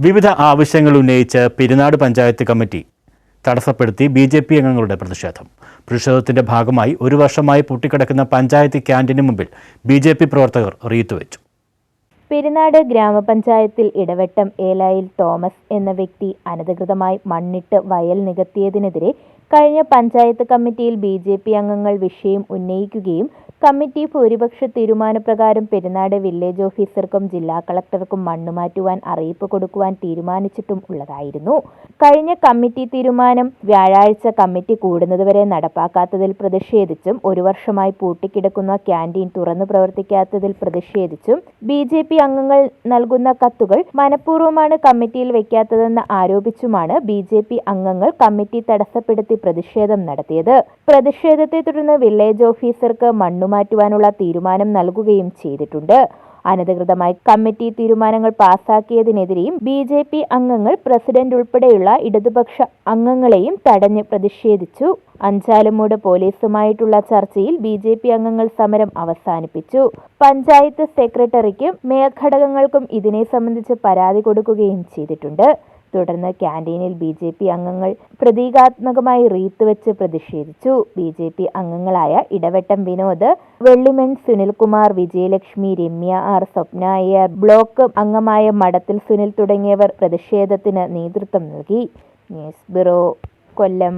വിവിധ ആവശ്യങ്ങൾ ഉന്നയിച്ച് പെരുന്നാട് പഞ്ചായത്ത് കമ്മിറ്റി തടസ്സപ്പെടുത്തി ബി ജെ പി അംഗങ്ങളുടെ പ്രതിഷേധം. പ്രതിഷേധത്തിന്റെ ഭാഗമായി ഒരു വർഷമായി പൊട്ടിക്കിടക്കുന്ന പഞ്ചായത്ത് ക്യാന്റീന് മുമ്പിൽ ബി ജെ പി പ്രവർത്തകർ റീത്ത് വെച്ചു പെരുന്നാട് ഗ്രാമപഞ്ചായത്തിൽ ഇടവട്ടം ഏലായിൽ തോമസ് എന്ന വ്യക്തി അനധികൃതമായി മണ്ണിട്ട് വയൽ നികത്തിയതിനെതിരെ കഴിഞ്ഞ പഞ്ചായത്ത് കമ്മിറ്റിയിൽ ബി ജെ പി അംഗങ്ങൾ വിഷയം ഉന്നയിക്കുകയും കമ്മിറ്റി ഭൂരിപക്ഷ തീരുമാനപ്രകാരം പെരുന്നാട് വില്ലേജ് ഓഫീസർക്കും ജില്ലാ കളക്ടർക്കും മണ്ണ് മാറ്റുവാൻ അറിയിപ്പ് കൊടുക്കുവാൻ തീരുമാനിച്ചിട്ടും ഉള്ളതായിരുന്നു. കഴിഞ്ഞ കമ്മിറ്റി തീരുമാനം വ്യാഴാഴ്ച കമ്മിറ്റി കൂടുന്നതുവരെ നടപ്പാക്കാത്തതിൽ പ്രതിഷേധിച്ചും ഒരു വർഷമായി പൂട്ടിക്കിടക്കുന്ന ക്യാന്റീൻ തുറന്നു പ്രവർത്തിക്കാത്തതിൽ പ്രതിഷേധിച്ചും ബി പി അംഗങ്ങൾ നൽകുന്ന കത്തുകൾ മനഃപൂർവമാണ് കമ്മിറ്റിയിൽ വെക്കാത്തതെന്ന് ആരോപിച്ചുമാണ് ബി ജെ പി അംഗങ്ങൾ കമ്മിറ്റി തടസ്സപ്പെടുത്തി പ്രതിഷേധം നടത്തിയത്. പ്രതിഷേധത്തെ തുടർന്ന് വില്ലേജ് ഓഫീസർക്ക് മണ്ണുമാറ്റുവാനുള്ള തീരുമാനം നൽകുകയും ചെയ്തിട്ടുണ്ട്. അനധികൃതമായി കമ്മിറ്റി തീരുമാനങ്ങൾ പാസാക്കിയതിനെതിരെയും ബി ജെ പി അംഗങ്ങൾ പ്രസിഡന്റ് ഉൾപ്പെടെയുള്ള ഇടതുപക്ഷ അംഗങ്ങളെയും തടഞ്ഞ് പ്രതിഷേധിച്ചു. അഞ്ചാലുമൂട് പോലീസുമായിട്ടുള്ള ചർച്ചയിൽ ബി ജെ പി അംഗങ്ങൾ സമരം അവസാനിപ്പിച്ചു. പഞ്ചായത്ത് സെക്രട്ടറിക്കും മേൽഘടകങ്ങൾക്കും ഇതിനെ സംബന്ധിച്ച് പരാതി കൊടുക്കുകയും ചെയ്തിട്ടുണ്ട്. തുടർന്ന് ക്യാന്റീനിൽ ബി ജെ പി അംഗങ്ങൾ പ്രതീകാത്മകമായി റീത്ത് വെച്ച് പ്രതിഷേധിച്ചു. ബി ജെ പി അംഗങ്ങളായ ഇടവട്ടം വിനോദ് വെള്ളിമൺ സുനിൽകുമാർ വിജയലക്ഷ്മി രമ്യ ആർ സ്വപ്ന അയ്യർ ബ്ലോക്ക് അംഗമായ മടത്തിൽ സുനിൽ തുടങ്ങിയവർ പ്രതിഷേധത്തിന് നേതൃത്വം നൽകി. News bureau Kollam.